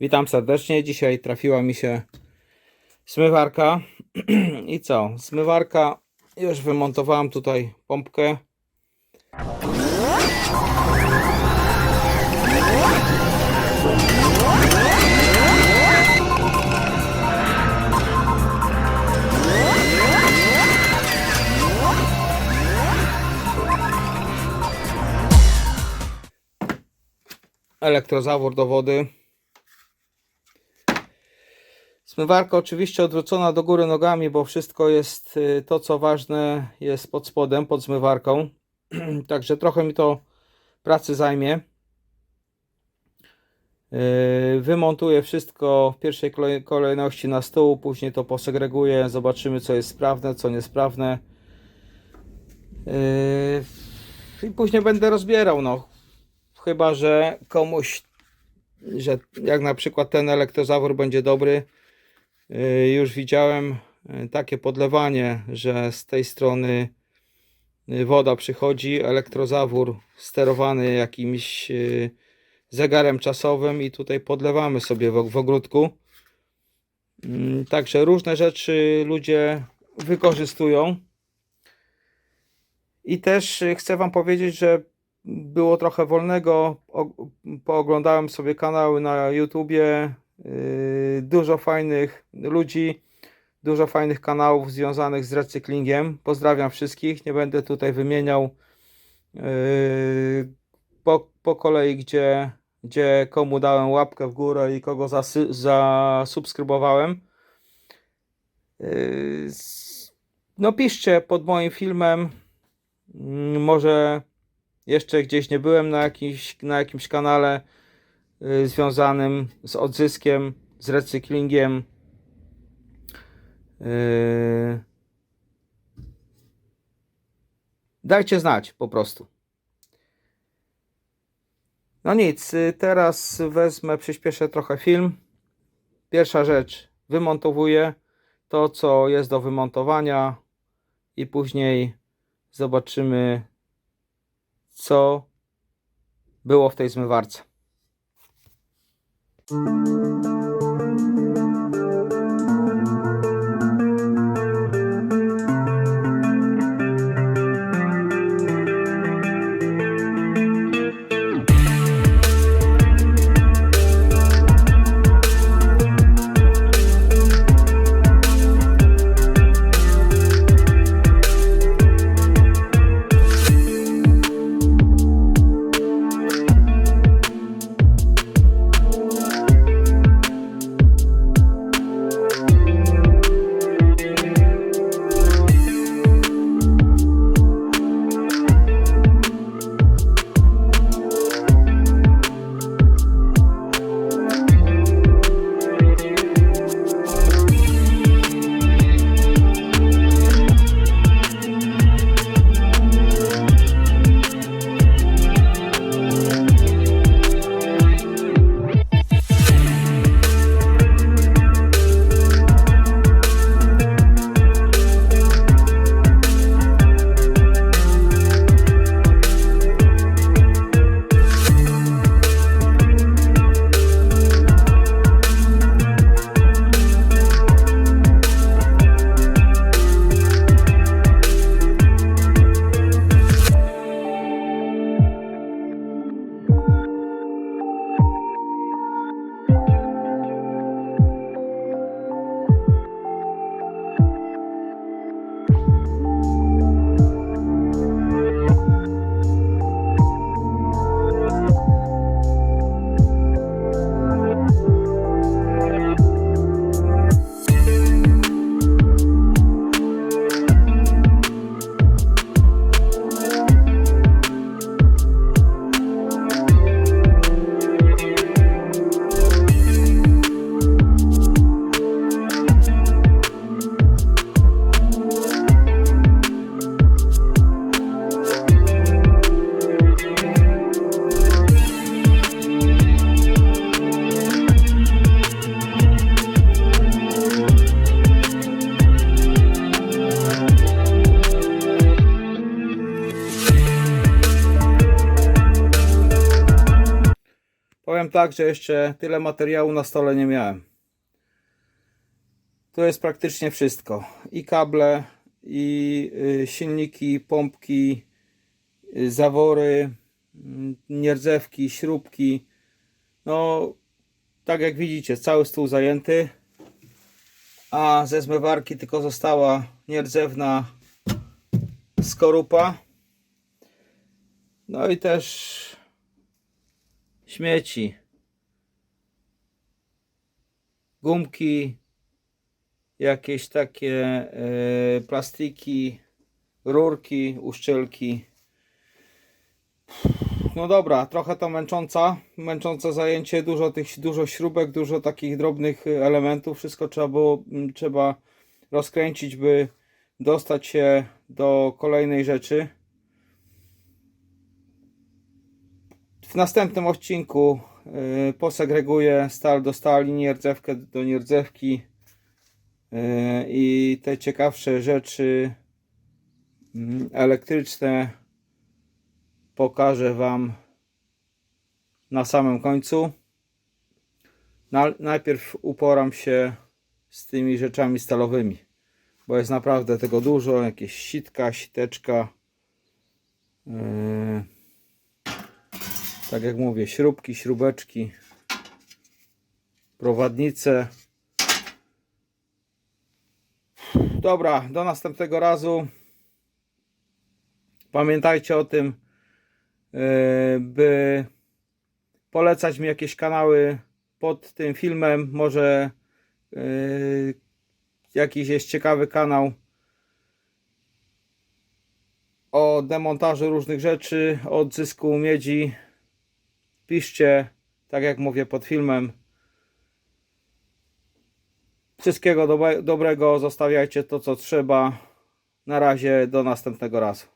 Witam serdecznie. Dzisiaj trafiła mi się zmywarka. I co? Zmywarka. Już wymontowałem tutaj pompkę. Elektrozawór do wody. Zmywarka oczywiście odwrócona do góry nogami, bo wszystko jest y, to, co ważne, jest pod spodem, pod zmywarką. Także trochę mi to pracy zajmie. Yy, Wymontuję wszystko w pierwszej kolej- kolejności na stół, później to posegreguję, zobaczymy co jest sprawne, co niesprawne. Yy, I później będę rozbierał, no. Chyba, że komuś, że jak na przykład ten elektrozawór będzie dobry, Y, już widziałem y, takie podlewanie, że z tej strony y, woda przychodzi, elektrozawór sterowany jakimś y, zegarem czasowym i tutaj podlewamy sobie w, ogródku. Mm, Także różne rzeczy ludzie wykorzystują. I też y, chcę Wam powiedzieć, że było trochę wolnego. Pooglądałem sobie kanały na YouTubie. Yy, Dużo fajnych ludzi, dużo fajnych kanałów związanych z recyklingiem. Pozdrawiam wszystkich. Nie będę tutaj wymieniał yy, po, po kolei, gdzie, gdzie komu dałem łapkę w górę i kogo zasy, zasubskrybowałem. Yy, No piszcie pod moim filmem. Może jeszcze gdzieś nie byłem na, jakimś, na jakimś kanale związanym z odzyskiem, z recyklingiem. Yy, Dajcie znać po prostu. No nic, y, teraz wezmę, przyspieszę trochę film. Pierwsza rzecz, wymontowuję to, co jest do wymontowania i później zobaczymy, co było w tej zmywarce. Thank you. Powiem tak, że jeszcze tyle materiału na stole nie miałem. Tu jest praktycznie wszystko. I kable, i y, silniki, pompki, y, zawory, mm, nierdzewki, śrubki. No, tak jak widzicie, cały stół zajęty. A ze zmywarki tylko została nierdzewna skorupa. No i też śmieci. Gumki, jakieś takie e, plastiki, rurki, uszczelki. No dobra, trochę to męcząca, męczące zajęcie, dużo tych, dużo śrubek, dużo takich drobnych elementów, wszystko trzeba było, trzeba rozkręcić, by dostać się do kolejnej rzeczy. W następnym odcinku y, posegreguję stal do stali, nierdzewkę do nierdzewki y, i te ciekawsze rzeczy mm, elektryczne pokażę Wam na samym końcu. Na, najpierw uporam się z tymi rzeczami stalowymi, bo jest naprawdę tego dużo, jakieś sitka, siteczka. Yy tak jak mówię, śrubki, śrubeczki, prowadnice. Dobra, do następnego razu. Pamiętajcie o tym, yy, by polecać mi jakieś kanały pod tym filmem. Może yy, jakiś jest ciekawy kanał o demontażu różnych rzeczy, o odzysku miedzi. Piszcie, tak jak mówię pod filmem. Wszystkiego dobrego, zostawiajcie to co trzeba. Na razie, do następnego razu.